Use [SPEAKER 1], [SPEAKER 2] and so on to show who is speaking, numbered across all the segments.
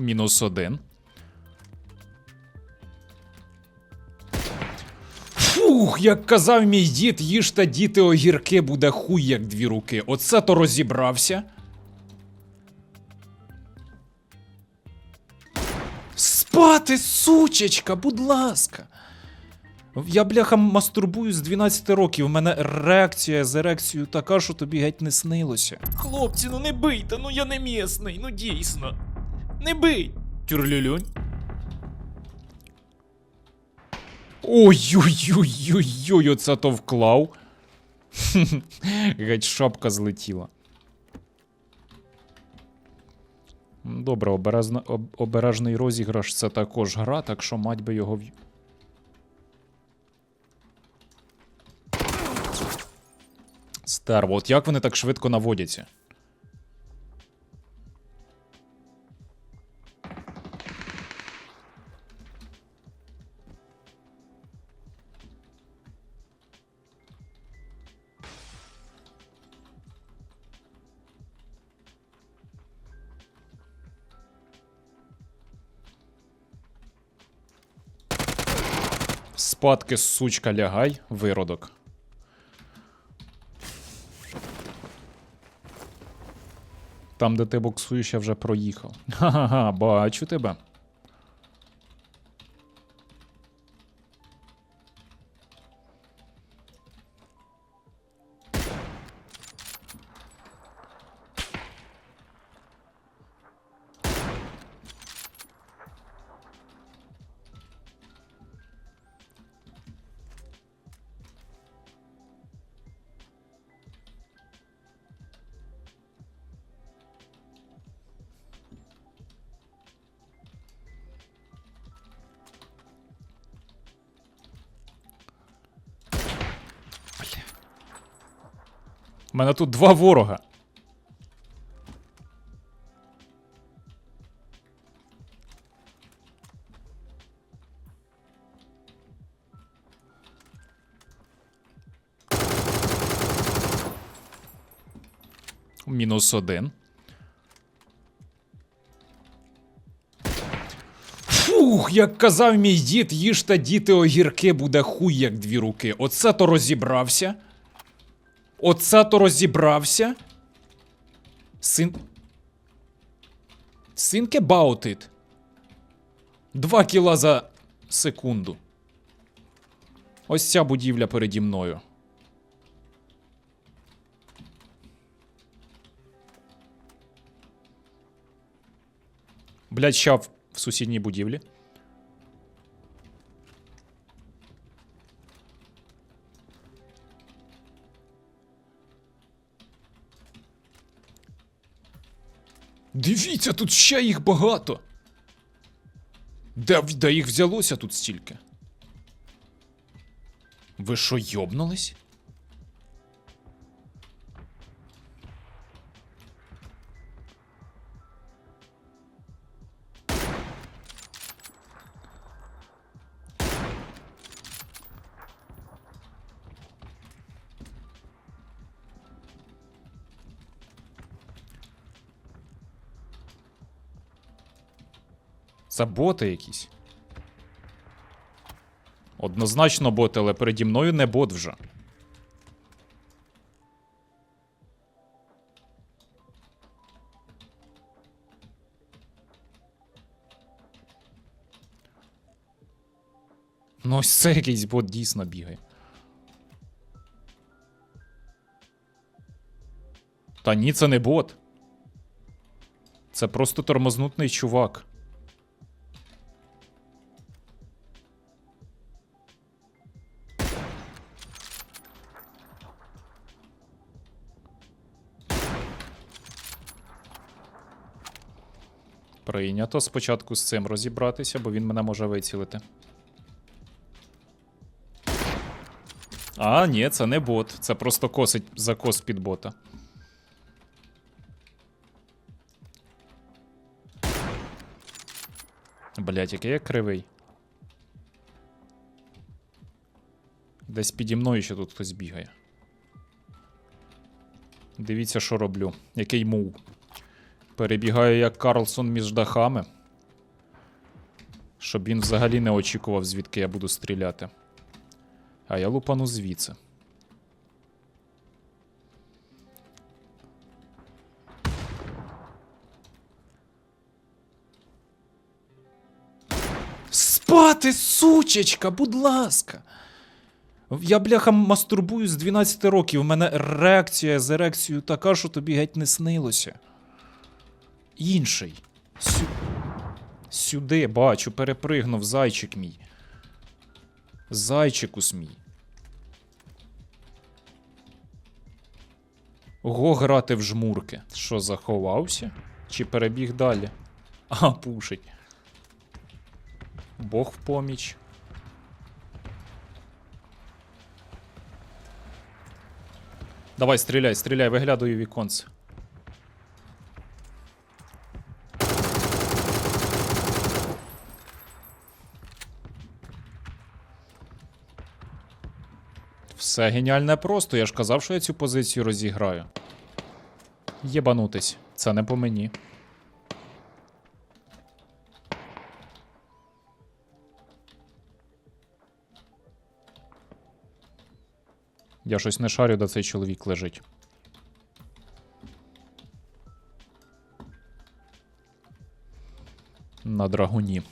[SPEAKER 1] Мінус один. Фух, як казав мій дід, їж та діти огірки буде хуй як дві руки. Оце то розібрався. Спати, сучечка, будь ласка. Я, бляха, мастурбую з 12 років. У мене реакція з ерекцією така, що тобі геть не снилося.
[SPEAKER 2] Хлопці, ну не бийте, ну я не місний, ну дійсно. Не бий.
[SPEAKER 1] Тюрлюлюнь. Ой-ой-ой-ой-ой, оце то вклав. Геть шапка злетіла. Добре, обережна, об, обережний розіграш це також гра, так що мать би його в. Стерво, от як вони так швидко наводяться? Спадки, сучка, лягай, виродок. Там, де ти боксуєш, я вже проїхав. Ха-ха-ха, бачу тебе. У мене тут два ворога. Мінус один. Фух, як казав мій дід, їж та діти огірки буде хуй як дві руки. Оце то розібрався. Оце то розібрався. Син. Think about. Два кіла за секунду. Ось ця будівля переді мною. Блять, ща в сусідній будівлі. Дивіться, тут ще їх багато. Де, де їх взялося тут стільки? Ви що, йобнулись? Це боти якісь. Однозначно боти, але переді мною не бот вже. Ну, ось це якийсь бот дійсно бігає. Та ні, це не бот. Це просто тормознутний чувак. Прийнято спочатку з цим розібратися, бо він мене може вицілити. А, ні, це не бот. Це просто косить закос під бота. Блять, який я кривий. Десь піді мною ще тут хтось бігає. Дивіться, що роблю. Який мув. Перебігаю як Карлсон між дахами. Щоб він взагалі не очікував, звідки я буду стріляти. А я лупану звідси. Спати, сучечка, будь ласка. Я, бляха, мастурбую з 12 років. У мене реакція з ерекцією така, що тобі геть не снилося. Інший. Сю... Сюди, бачу, перепригнув зайчик мій. Зайчикус мій. Го грати в жмурки. Що, заховався? Чи перебіг далі? А, пушить. Бог в поміч. Давай, стріляй, стріляй, виглядаю віконце. Все геніальне просто. Я ж казав, що я цю позицію розіграю. Єбанутись. Це не по мені. Я щось не шарю, де цей чоловік лежить. На драгуні.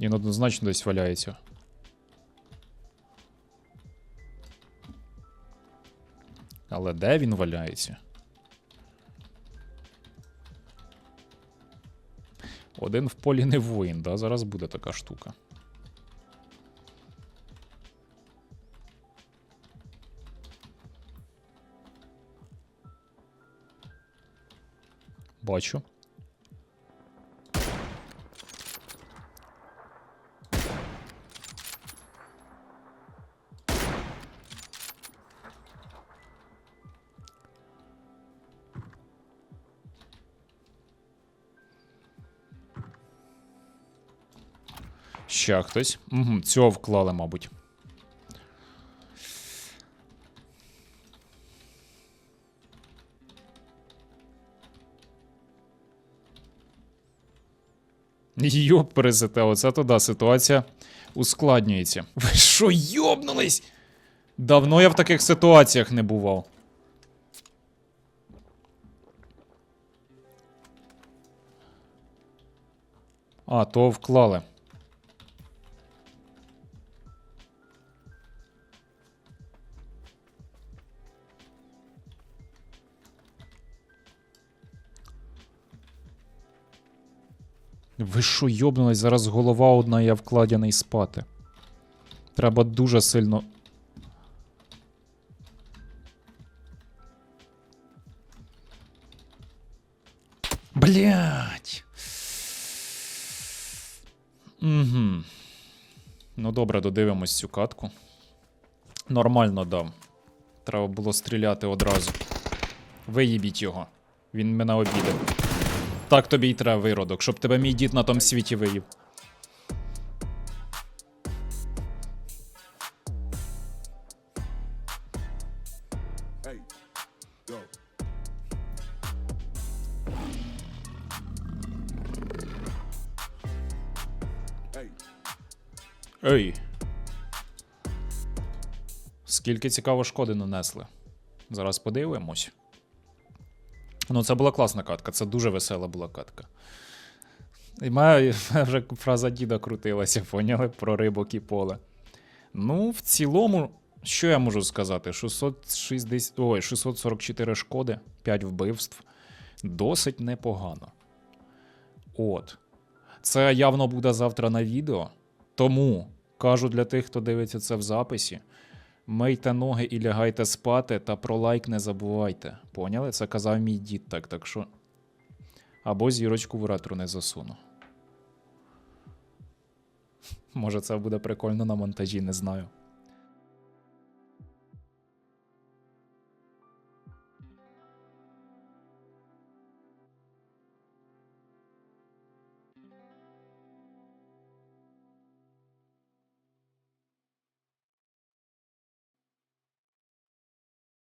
[SPEAKER 1] Він однозначно десь валяється. Але де він валяється? Один в полі не воїн, да? Зараз буде така штука. Бачу. Ще хтось. Угу, цього вклали, мабуть. Йоп, пересете, оце то да, ситуація ускладнюється. Ви що, йобнулись? Давно я в таких ситуаціях не бував. А, то вклали. Ви що, йобнулись? Зараз голова одна, я вкладений спати. Треба дуже сильно. Блять. Угу. Ну добре, додивимось цю катку. Нормально дав. Треба було стріляти одразу. Виїбіть його. Він мене обідав. Так тобі й треба виродок, щоб тебе мій дід на тому світі.
[SPEAKER 3] Hey,
[SPEAKER 1] Ей. Скільки цікаво шкоди нанесли. Зараз подивимось. Ну, це була класна катка, це дуже весела була катка. І моя вже фраза діда крутилася, поняли? Про рибок і поле. Ну, в цілому, що я можу сказати? 660, ой, 644 шкоди, 5 вбивств. Досить непогано. От. Це явно буде завтра на відео. Тому кажу для тих, хто дивиться це в записі. Мийте ноги і лягайте спати, та про лайк не забувайте. Поняли? Це казав мій дід так, так що. Або зірочку в ретро не засуну. Може, це буде прикольно на монтажі, не знаю.